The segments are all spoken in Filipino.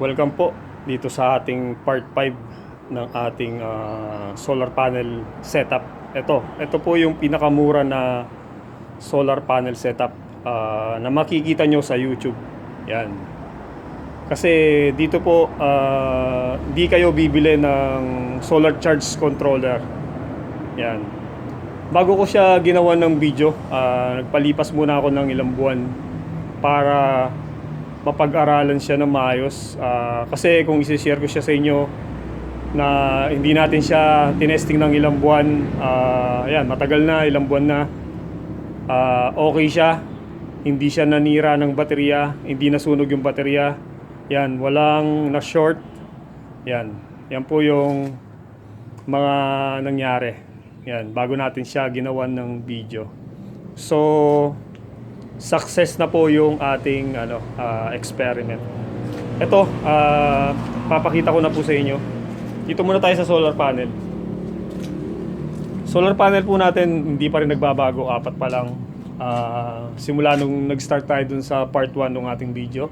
Welcome po dito sa ating part 5 ng ating ah, solar panel setup. Ito, ito po yung pinakamura na solar panel setup ah, na makikita nyo sa YouTube. Yan. Kasi dito po, ah, di kayo bibili ng solar charge controller. Yan. Bago ko siya ginawa ng video, ah, nagpalipas muna ako ng ilang buwan para mapag-aralan siya ng maayos. Ah, kasi kung isi-share ko siya sa inyo na hindi natin siya tinesting ng ilang buwan, ah, ayan, matagal na, ilang buwan na, Ah, okay siya. Hindi siya nanira ng baterya, hindi nasunog yung baterya. Yan, walang na-short. Yan. Yan po yung mga nangyari. Yan, bago natin siya ginawan ng video. So, success na po yung ating ano ah, experiment. Ito, ah, papakita ko na po sa inyo. Dito muna tayo sa solar panel. Solar panel po natin hindi pa rin nagbabago, apat pa lang. Ah, simula nung nag-start tayo dun sa part 1 ng ating video.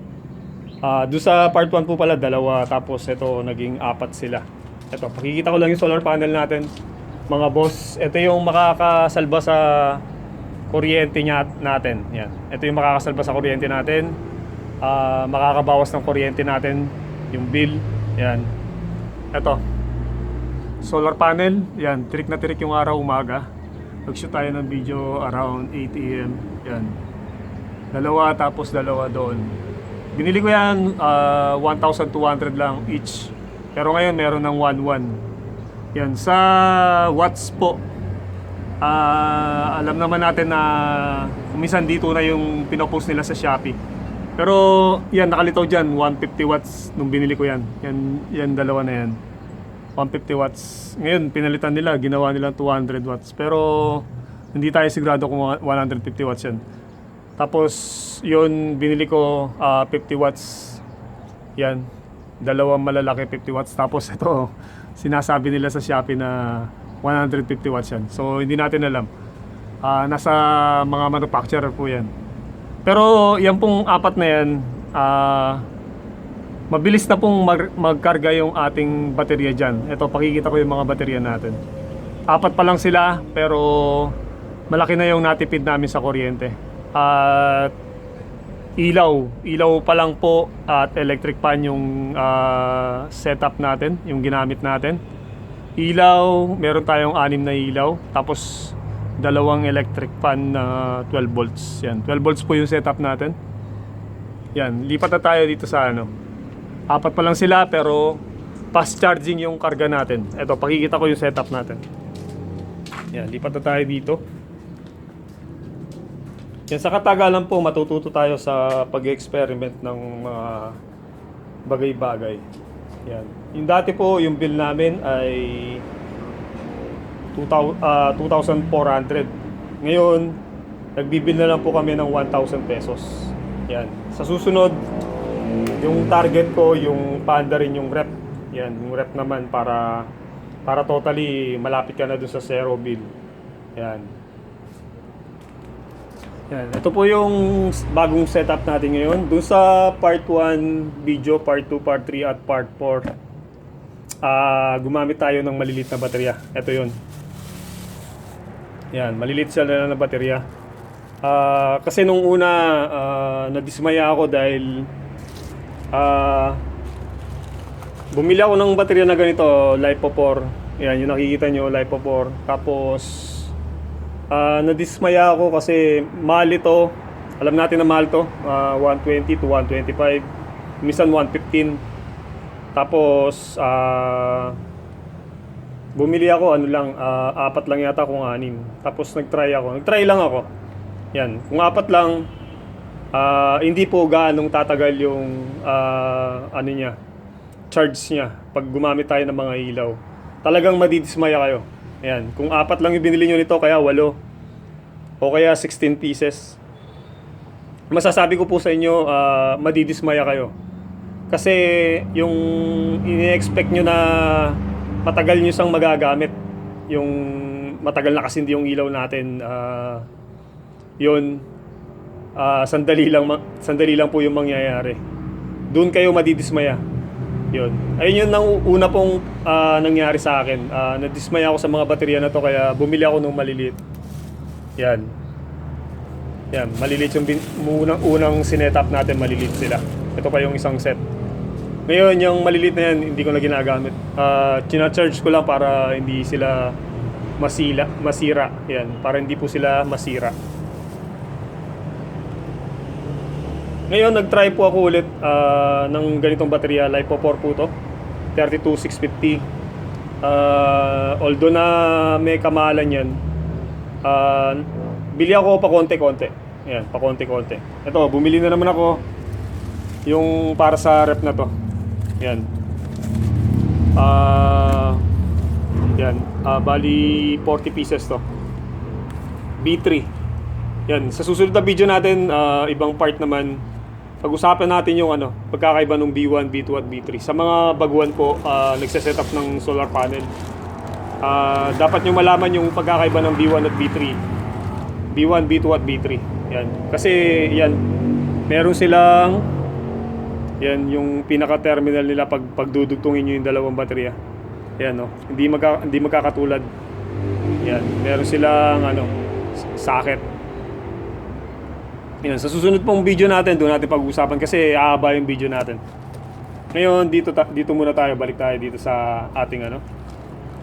Ah, doon sa part 1 po pala dalawa tapos ito naging apat sila. Ito, pakikita ko lang yung solar panel natin. Mga boss, ito yung makakasalba sa kuryente niya natin. Yan. Ito yung makakasalba sa kuryente natin. Ah, makakabawas ng kuryente natin yung bill. Yan. Ito. Solar panel. Yan, trick na trick yung araw umaga. Nag-shoot tayo ng video around 8 a.m. Yan. Dalawa tapos dalawa doon. Binili ko yan ah, 1,200 lang each. Pero ngayon meron ng 1,1. Yan, sa watts po. Ah, alam naman natin na kumisan dito na yung pinopost nila sa Shopee. Pero yan, nakalitaw dyan, 150 watts nung binili ko yan. Yan, yan dalawa na yan. 150 watts. Ngayon, pinalitan nila, ginawa nila 200 watts. Pero hindi tayo sigurado kung 150 watts yan. Tapos, yun, binili ko ah, 50 watts. Yan. Dalawang malalaki 50 watts. Tapos ito, sinasabi nila sa Shopee na 150 watts yan. So, hindi natin alam. Ah, nasa mga manufacturer po yan. Pero yan pong apat na yan, ah, mabilis na pong mag- magkarga yung ating baterya dyan. Ito, pakikita ko yung mga baterya natin. Apat pa lang sila, pero malaki na yung natipid namin sa kuryente. At ilaw, ilaw pa lang po at electric fan yung ah, setup natin, yung ginamit natin. Ilaw, meron tayong anim na ilaw. Tapos dalawang electric fan na 12 volts. Yan, 12 volts po yung setup natin. Yan, lipat na tayo dito sa ano. Apat pa lang sila pero fast charging yung karga natin. Ito, pakikita ko yung setup natin. Yan, lipat na tayo dito. Yan, sa katagalan po, matututo tayo sa pag-experiment ng mga bagay-bagay. Yan. Yung dati po, yung bill namin ay 2,000, ah, 2,400. Ngayon, nagbibil na lang po kami ng 1,000 pesos. Yan. Sa susunod, yung target ko, yung panda rin yung rep. Yan, yung rep naman para para totally malapit ka na dun sa zero bill. Yan. Yan. Ito po yung bagong setup natin ngayon. Dun sa part 1 video, part 2, part 3 at part 4, ah gumamit tayo ng malilit na baterya. Ito yun. Yan, malilit siya na na baterya. Ah, kasi nung una, ah, nadismaya ako dahil ah, bumili ako ng baterya na ganito, LiPo4. Yan, yung nakikita nyo, LiPo4. Tapos, ah, nadismaya ako kasi mahal ito. Alam natin na mahal to. Ah, 120 to 125. Minsan 115. Tapos, ah, bumili ako, ano lang, ah, apat lang yata kung anim. Tapos nag-try ako. Nag-try lang ako. Yan. Kung apat lang, ah, hindi po gaanong tatagal yung, ah, ano niya, charge niya pag gumamit tayo ng mga ilaw. Talagang madidismaya kayo. Ayan. Kung apat lang yung binili nyo nito, kaya walo. O kaya 16 pieces. Masasabi ko po sa inyo, ah, madidismaya kayo. Kasi yung ini-expect nyo na matagal nyo sang magagamit. Yung matagal na kasi yung ilaw natin. ah, yun, ah, sandali lang, sandali lang po yung mangyayari. Doon kayo madidismaya. Yun. Ayun yun ang una pong ah, nangyari sa akin. Ah, nadismay ako sa mga baterya na to kaya bumili ako ng maliliit. Yan. Yan, maliliit yung bin- unang, unang sinetup natin, maliliit sila. Ito pa yung isang set. Ngayon, yung maliliit na yan, hindi ko na ginagamit. Ah, charge ko lang para hindi sila masila, masira. Yan, para hindi po sila masira. Ngayon, nag-try po ako ulit ah, ng ganitong baterya. LiPo 4 po to. 32650. Ah, although na may kamahalan yan, ah, bili ako pa konti-konti. Yan, pa konti-konti. Ito, bumili na naman ako yung para sa rep na to. Yan. Ah, yan. Ah, bali 40 pieces to. B3. Yan, sa susunod na video natin, ah, ibang part naman, pag-usapan natin yung ano, pagkakaiba ng B1, B2 at B3. Sa mga baguhan po, ah, nagse-set up ng solar panel. Ah, dapat nyo malaman yung pagkakaiba ng B1 at B3. B1, B2 at B3. Yan. Kasi yan, meron silang yan yung pinaka-terminal nila pag pagdudugtungin niyo yung dalawang baterya. Yan no. Hindi magka, hindi magkakatulad. Yan, meron silang ano socket. Yan, sa susunod pong video natin, doon natin pag-uusapan kasi aaba yung video natin. Ngayon, dito dito muna tayo, balik tayo dito sa ating ano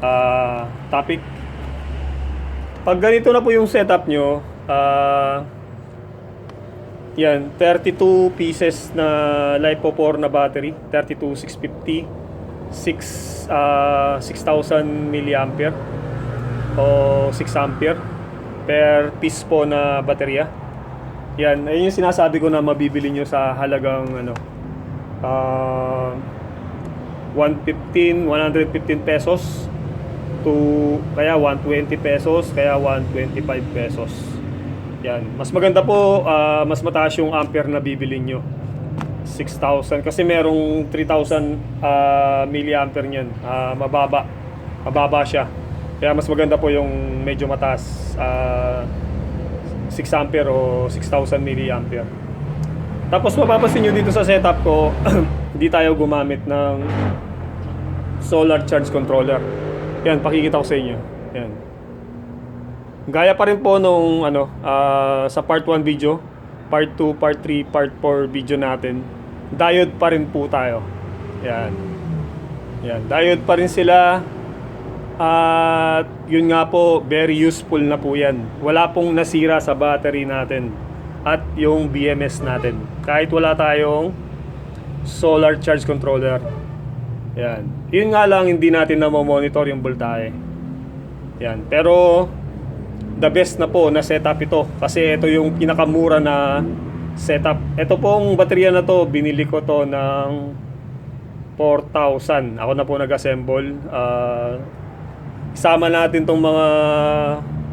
ah, topic. Pag ganito na po yung setup nyo, ah, yan, 32 pieces na LiPo4 na battery, 32650, 6 ah 6,000 milliampere o 6 ampere per piece po na baterya. Yan, ayun yung sinasabi ko na mabibili nyo sa halagang ano ah 115, 115 pesos to kaya 120 pesos, kaya 125 pesos. Yan. Mas maganda po, ah, mas mataas yung ampere na bibili nyo. 6,000 kasi merong 3,000 ah, milliampere niyan. Ah, mababa. Mababa siya. Kaya mas maganda po yung medyo mataas. ah, 6 ampere o 6,000 milliampere. Tapos mapapansin nyo dito sa setup ko, hindi tayo gumamit ng solar charge controller. Yan, pakikita ko sa inyo. Yan. Gaya pa rin po nung ano, ah, sa part 1 video, part 2, part 3, part 4 video natin. Diode pa rin po tayo. Yan. Yan, diode pa rin sila. At yun nga po, very useful na po yan. Wala pong nasira sa battery natin at yung BMS natin. Kahit wala tayong solar charge controller. Yan. Yun nga lang hindi natin na monitor yung voltahe. Yan. Pero the best na po na setup ito kasi ito yung pinakamura na setup. Ito pong baterya na to, binili ko to ng 4,000. Ako na po nag-assemble. Ah, isama natin tong mga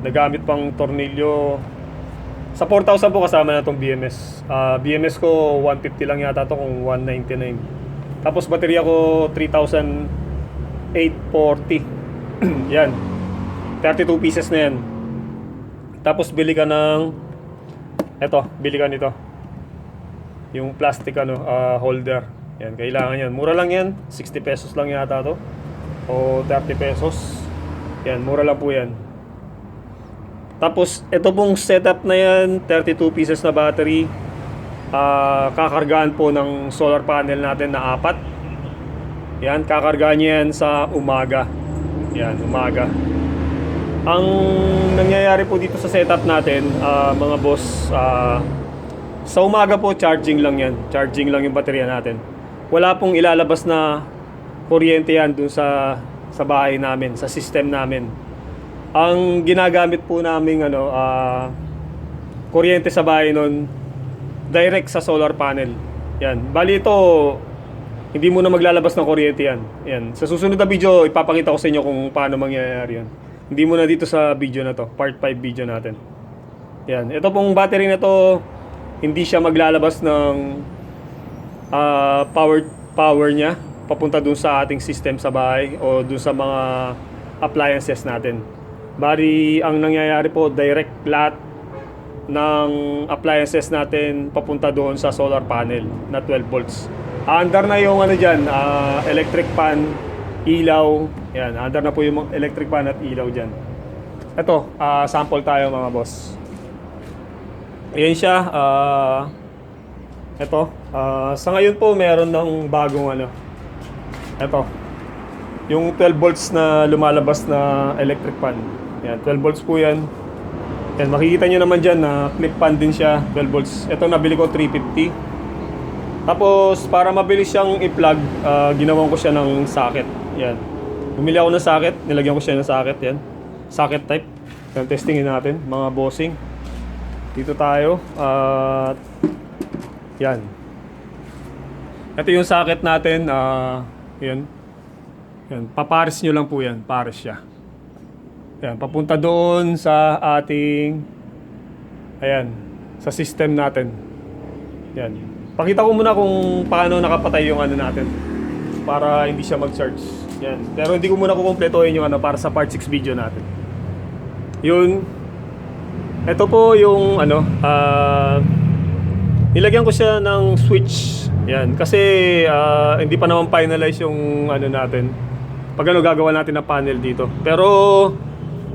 nagamit pang tornilyo. Sa 4,000 po kasama na tong BMS. Ah, BMS ko 150 lang yata to kung 199. Tapos baterya ko 3,840. yan. 32 pieces na yan. Tapos bili ka ng eto, bili ka nito. Yung plastic ano, ah, holder. Yan, kailangan yan. Mura lang yan. 60 pesos lang yata to. O 30 pesos. Yan, mura lang po yan. Tapos, ito pong setup na yan, 32 pieces na battery. Ah, kakargaan po ng solar panel natin na apat. Yan, kakargaan niya yan sa umaga. Yan, umaga. Ang nangyayari po dito sa setup natin, ah, mga boss, ah, sa umaga po charging lang yan. Charging lang yung baterya natin. Wala pong ilalabas na kuryente yan dun sa sa bahay namin, sa system namin. Ang ginagamit po namin ano, ah, kuryente sa bahay nun, direct sa solar panel. Yan. Bali ito, hindi mo na maglalabas ng kuryente yan. Yan. Sa susunod na video, ipapakita ko sa inyo kung paano mangyayari yan. Hindi mo na dito sa video na to, part 5 video natin. Yan. Ito pong battery na to, hindi siya maglalabas ng ah, power power niya papunta dun sa ating system sa bahay o dun sa mga appliances natin. Bari ang nangyayari po direct lahat ng appliances natin papunta doon sa solar panel na 12 volts. Under na yung ano dyan, ah, electric fan, ilaw. Yan, under na po yung electric fan at ilaw dyan. Ito, ah, sample tayo mga boss. Ayan siya. ah, ito. ah, sa ngayon po, meron ng bagong ano. Ito. Yung 12 volts na lumalabas na electric fan. Yan, 12 volts po yan. Yan, makikita nyo naman dyan na clip fan din siya, 12 volts. Ito nabili ko 350. Tapos, para mabilis siyang i-plug, ah, ginawan ko siya ng socket. Yan. Bumili ako ng socket, nilagyan ko siya ng socket. Yan. Socket type. Yan, testingin natin, mga bossing. Dito tayo. At, yan. Ito yung socket natin. ah yan. Yan. Papares nyo lang po yan. Pares siya. Yan. Papunta doon sa ating, ayan, sa system natin. Yan. Pakita ko muna kung paano nakapatay yung ano natin para hindi siya mag-charge. Yan. Pero hindi ko muna kukumpletuhin yung ano para sa part 6 video natin. Yun. Ito po yung ano, ah nilagyan ko siya ng switch. Yan. Kasi ah, hindi pa naman finalize yung ano natin. Pag ano gagawa natin ng panel dito. Pero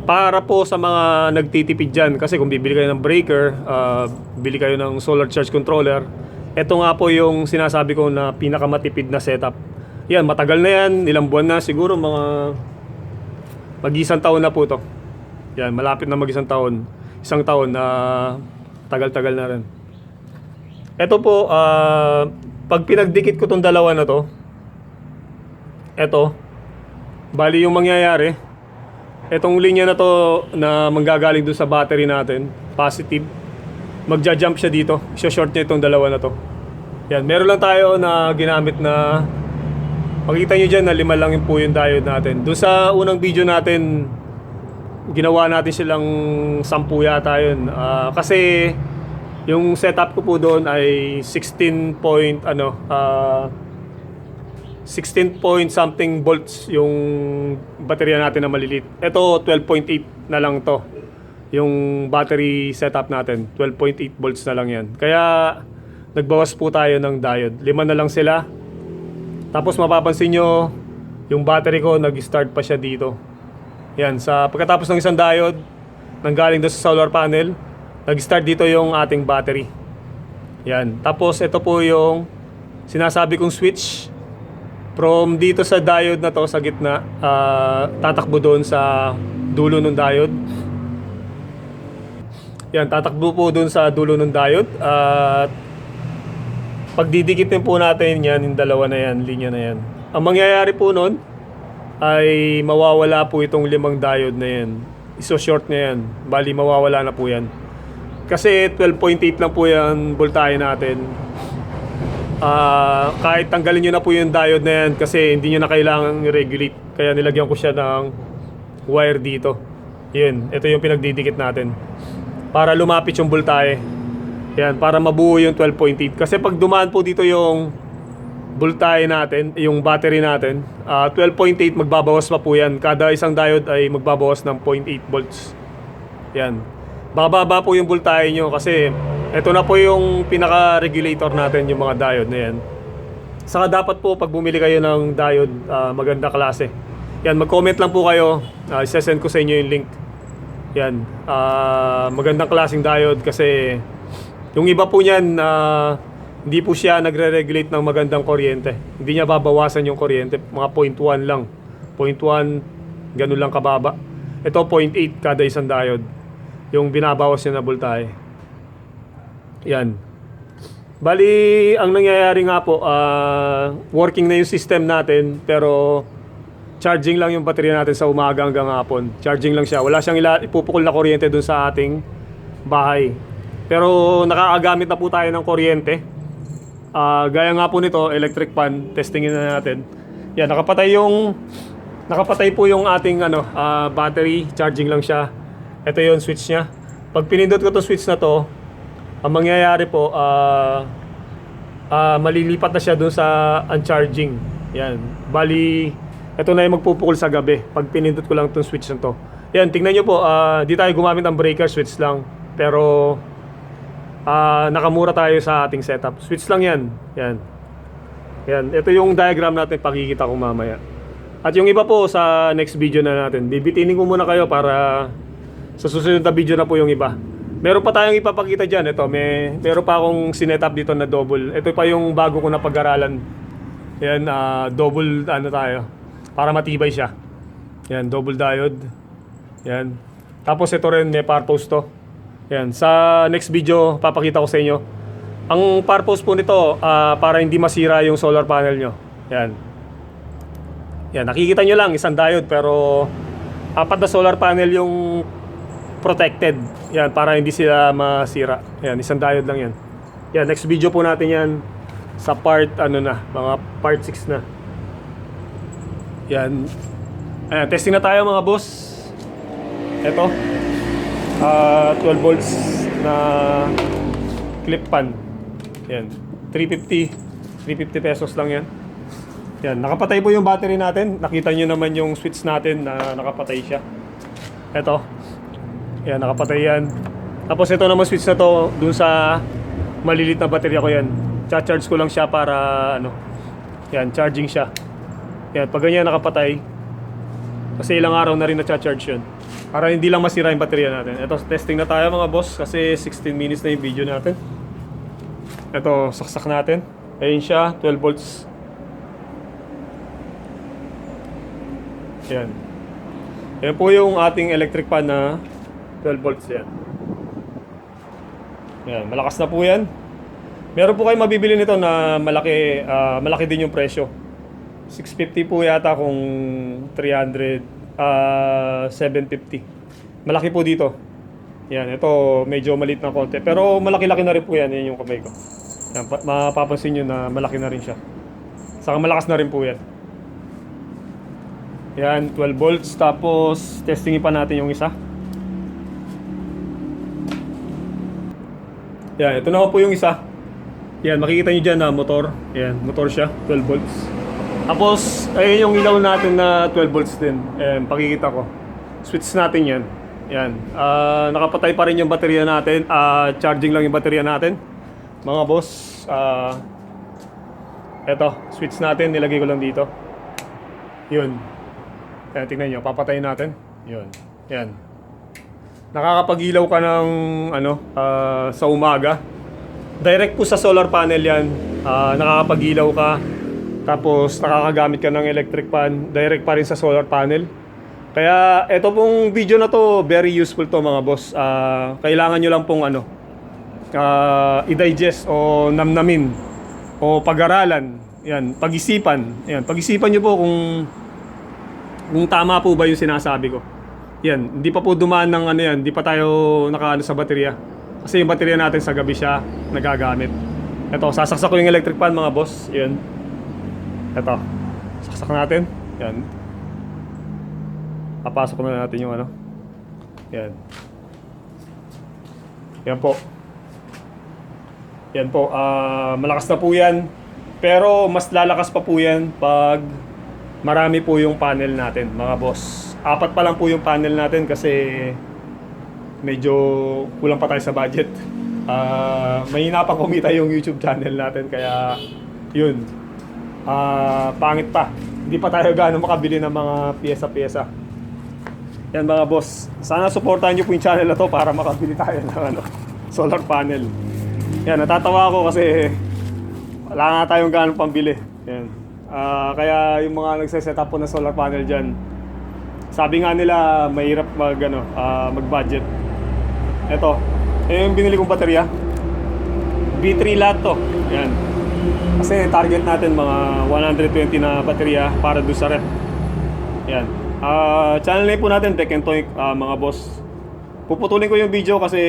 para po sa mga nagtitipid dyan, kasi kung bibili kayo ng breaker, ah, bili kayo ng solar charge controller, ito nga po yung sinasabi ko na pinakamatipid na setup. Yan, matagal na yan, ilang buwan na, siguro mga mag-isang taon na po to. Yan, malapit na mag-isang taon. Isang taon na tagal-tagal na rin. Ito po, ah, pag pinagdikit ko tong dalawa na to, ito, bali yung mangyayari, etong linya na to na manggagaling dun sa battery natin, positive, magja-jump siya dito, short niya itong dalawa na to. Yan, meron lang tayo na ginamit na Makita nyo dyan na lima lang yung po yung diode natin. Doon sa unang video natin, ginawa natin silang sampu yata yun. Ah, kasi yung setup ko po doon ay 16 point ano, ah 16 point something volts yung baterya natin na malilit. Ito 12.8 na lang to. Yung battery setup natin, 12.8 volts na lang yan. Kaya nagbawas po tayo ng diode. Lima na lang sila. Tapos mapapansin nyo, yung battery ko nag-start pa siya dito. Yan, sa pagkatapos ng isang diode, nanggaling doon sa solar panel, nag-start dito yung ating battery. Yan. Tapos ito po yung sinasabi kong switch. From dito sa diode na to sa gitna, ah, tatakbo doon sa dulo ng diode. Yan, tatakbo po doon sa dulo ng diode at pagdidikitin po natin yan, yung dalawa na yan, linya na yan. Ang mangyayari po nun ay mawawala po itong limang diode na yan. Iso short na yan. Bali, mawawala na po yan. Kasi 12.8 lang po yan voltahe natin. Ah, kahit tanggalin nyo na po yung diode na yan kasi hindi nyo na kailangan i-regulate. Kaya nilagyan ko siya ng wire dito. Yun, ito yung pinagdidikit natin. Para lumapit yung voltahe. Yan, para mabuo yung 12.8. Kasi pag dumaan po dito yung voltahe natin, yung battery natin, ah, 12.8 magbabawas pa po yan. Kada isang diode ay magbabawas ng 0.8 volts. Yan. Bababa po yung voltahe nyo kasi ito na po yung pinaka-regulator natin, yung mga diode na yan. Saka dapat po pag bumili kayo ng diode, ah, maganda klase. Yan, mag-comment lang po kayo. Uh, isasend ko sa inyo yung link. Yan. Ah, magandang klaseng diode kasi yung iba po niyan, ah, hindi po siya nagre-regulate ng magandang kuryente. Hindi niya babawasan yung kuryente. Mga 0.1 lang. 0.1, ganun lang kababa. Ito 0.8 kada isang diode. Yung binabawas niya na voltahe. Yan. Bali, ang nangyayari nga po, ah, working na yung system natin, pero charging lang yung baterya natin sa umaga hanggang hapon. Charging lang siya. Wala siyang ila- ipupukol na kuryente dun sa ating bahay. Pero nakakagamit na po tayo ng kuryente. Ah, gaya nga po nito, electric fan, testingin na natin. Yan, nakapatay yung nakapatay po yung ating ano, ah, battery, charging lang siya. Ito yung switch niya. Pag pinindot ko 'tong switch na to, ang mangyayari po, ah ah, malilipat na siya dun sa uncharging. Yan. Bali, ito na yung magpupukol sa gabi pag pinindot ko lang tong switch na to. Yan, tingnan nyo po, ah, di tayo gumamit ng breaker switch lang. Pero, ah, nakamura tayo sa ating setup. Switch lang yan. Yan. Yan, ito yung diagram natin pakikita ko mamaya. At yung iba po sa next video na natin. Bibitinin ko muna kayo para sa susunod na video na po yung iba. Meron pa tayong ipapakita dyan. Ito, may, meron pa akong sinetup dito na double. Ito pa yung bago ko na pag-aralan. Yan, ah, double ano tayo. Para matibay siya. Yan, double diode. Yan. Tapos ito rin, may purpose to. Yan, sa next video, papakita ko sa inyo. Ang purpose po nito, ah, para hindi masira yung solar panel nyo. Yan. Yan, nakikita nyo lang, isang diode, pero apat na solar panel yung protected. Yan, para hindi sila masira. Yan, isang diode lang yan. Yan, next video po natin yan sa part, ano na, mga part 6 na. Yan. Ayan, testing na tayo mga boss. Ito. Ah, 12 volts na clip pan. Yan. 350. 350 pesos lang yan. Yan. Nakapatay po yung battery natin. Nakita nyo naman yung switch natin na nakapatay siya. Ito. Yan, nakapatay yan. Tapos ito naman switch na to dun sa malilit na baterya ko yan. Cha-charge ko lang siya para ano. Yan, charging siya. Yan, pag ganyan nakapatay, kasi ilang araw na rin na-charge yun. Para hindi lang masira yung baterya natin. Ito, testing na tayo mga boss kasi 16 minutes na yung video natin. Ito, saksak natin. Ayun siya, 12 volts. Yan. Yan po yung ating electric pan na 12 volts yan. Yan, malakas na po yan. Meron po kayo mabibili nito na malaki, ah, malaki din yung presyo. 650 po yata kung 300, ah 750. Malaki po dito. Yan, ito medyo maliit na konti. Pero malaki-laki na rin po yan, yan yung kamay ko. Yan, pa- mapapansin nyo na malaki na rin siya. Saka malakas na rin po yan. Yan, 12 volts. Tapos, testingin pa natin yung isa. Yan, ito na po yung isa. Yan, makikita nyo dyan na motor. Yan, motor siya, 12 volts. Tapos, ayun yung ilaw natin na 12 volts din. Ayan, pakikita ko. Switch natin yan. Yan. Ah, nakapatay pa rin yung baterya natin. Ah, charging lang yung baterya natin. Mga boss, ah, eto, switch natin, nilagay ko lang dito. Yun. Ayan, tingnan nyo, papatayin natin. Yun. Yan. Nakakapag-ilaw ka ng ano, ah, sa umaga. Direct po sa solar panel yan. Ah, nakakapag-ilaw ka. Tapos nakakagamit ka ng electric pan. Direct pa rin sa solar panel. Kaya ito pong video na to, very useful to mga boss. Ah, kailangan nyo lang pong ano, ah, i-digest o namnamin o pag-aralan. Yan, pag-isipan. Yan, pag-isipan nyo po kung kung tama po ba yung sinasabi ko. Yan, hindi pa po dumaan ng ano yan, hindi pa tayo nakaano sa baterya. Kasi yung baterya natin sa gabi siya nagagamit. Ito, sasaksak ko yung electric pan mga boss. Yan. Ito. Saksak natin. Yan. Papasok na natin yung ano. Yan. Yan po. Yan po. ah malakas na po yan. Pero mas lalakas pa po yan pag marami po yung panel natin, mga boss. Apat pa lang po yung panel natin kasi medyo kulang pa tayo sa budget. Ah, mahina pa kumita yung YouTube channel natin kaya yun. Ah, pangit pa. Hindi pa tayo gaano makabili ng mga piyesa-piyesa. Yan mga boss. Sana supportahan niyo po yung channel na to para makabili tayo ng ano, solar panel. Yan, natatawa ako kasi wala nga tayong gaano pambili. Yan. Ah, kaya yung mga nagse-set up po ng solar panel diyan, sabi nga nila mahirap mag ano, ah, mag-budget. Ito, eh, yung binili kong baterya. B3 lahat to. Yan. Kasi target natin mga 120 na baterya para doon sa rep. Yan. Ah, channel name po natin Tech and Toy ah, mga boss. Puputulin ko yung video kasi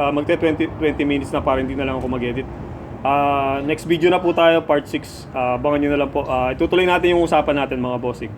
ah, magte 20 20 minutes na para hindi na lang ako mag-edit. Ah, next video na po tayo part 6. Ah, abangan niyo na lang po. Ah, itutuloy natin yung usapan natin mga bossing.